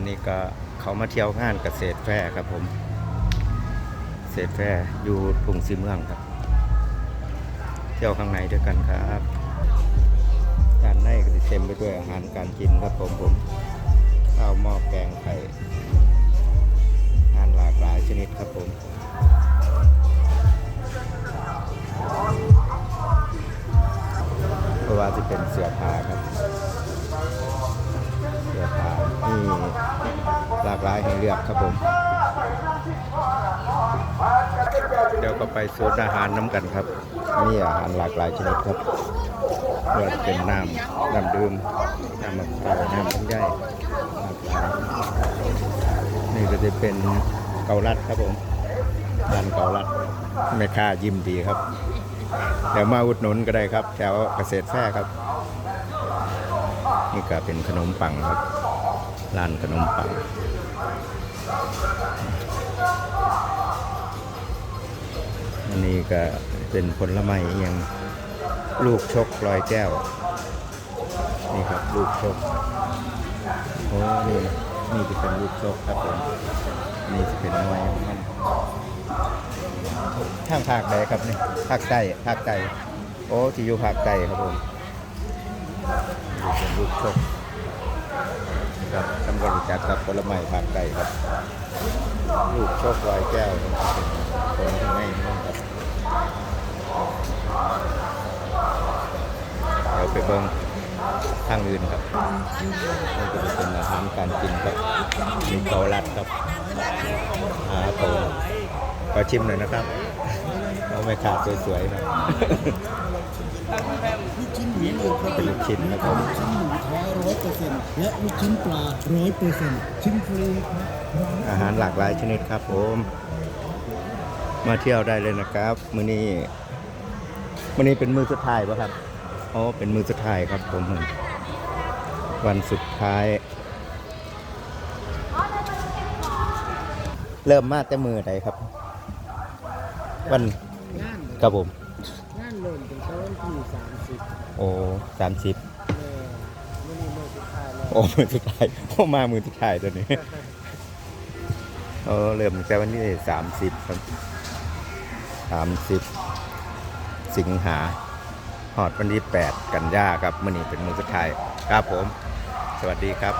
นนี้ก็เขามาเที่ยวงานเกษตรแฟร์ครับผมเกษตรแฟร์อยู่ทุ่งสีเมืองครับ เที่ยวข้างในด้วยกันครับด้านในก็จะเต็มไปด้วยอาหารการกินครับผมผมข้าวหม้อแกงไข่อาหารหลากหลายชนิดครับผมเพราะว่าจะเป็นเสือผาครับ เสือผา มีหลากหลายให้เลือกครับผม เดี๋ยวก็ไปสูตรอาหารน้ำกันครับมีอาหารหลากหลายชนิดครับเพื่อเป็นน้ำน้ำดื่มน้ำมะพร้าวน้ำลำไยหลากหลายนี่ก็จะเป็นเกาลัดครับผมร้านเกาลัดแม่ค้ายิ้มดีครับเดี๋ยวมาอุดหนุนก็ได้ครับแถวเกษตรแฟร์ครับ นี่ก็เป็นขนมปังครับ ร้านขนมปังอันนี้ก็เป็นผลไม้อย่างลูกชกลอยแก้ว นี่ครับลูกชกโอ้นี่นี่จะเป็นลูกชกครับผมนี่จะเป็นน่วยของมันข้างภาคใดครับนี่ภาคใต้ภาคใต้โอ้ที่อยู่ภาคใต้ครับผมนี่เป็นลูกชก ครับทำการรู้จักกับผลไม้ภาคใต้ครับลูกชกลอยแก้วมันะเป็นผลที่ไม่นะครับเดี๋ยวไปเบิ่งทางอื่นครับนี่ก็จะเป็นอาหารการกินครับมีเกาลัดครับอาโตก็ชิมหน่อยนะครับเอาไม่ขาดสวยๆครับลูก ชิ้นหมูหนึ่งครับเป็นลูกชิ้นนะครับลูกชิ้นหมูแท้ร้อยเปอร์เซ็นต์และลูกชิ้นปลาร้อยเปอร์เซ็นต์ชิ้นฟรีครับอาหารหลากหลายชนิดครับผม มาเที่ยวได้เลยนะครับมื้อนี้มื้อนี้เป็นมื้อสุดท้ายป่ะครับอ๋อเป็นมื้อสุดท้ายครับผมวันสุดท้าย เริ่มมาแต่มือใดครับ วันงานครับผม งานเริ่มเป็นตอนที่สามสิบ โอ้สามสิบเออวันนี้เมื่อสุดท้ายแล้วโอ้มือสุดท้ายโอ้มามือสุดท้ายตัวนี้เออเริ่มตั้งแต่วันที่สามสิบครับสามสิบสิงหาหอดวันที่แปดกันยาครับมื่อนี้เป็นมือสุดท้ายครับผม สวัสดีครับ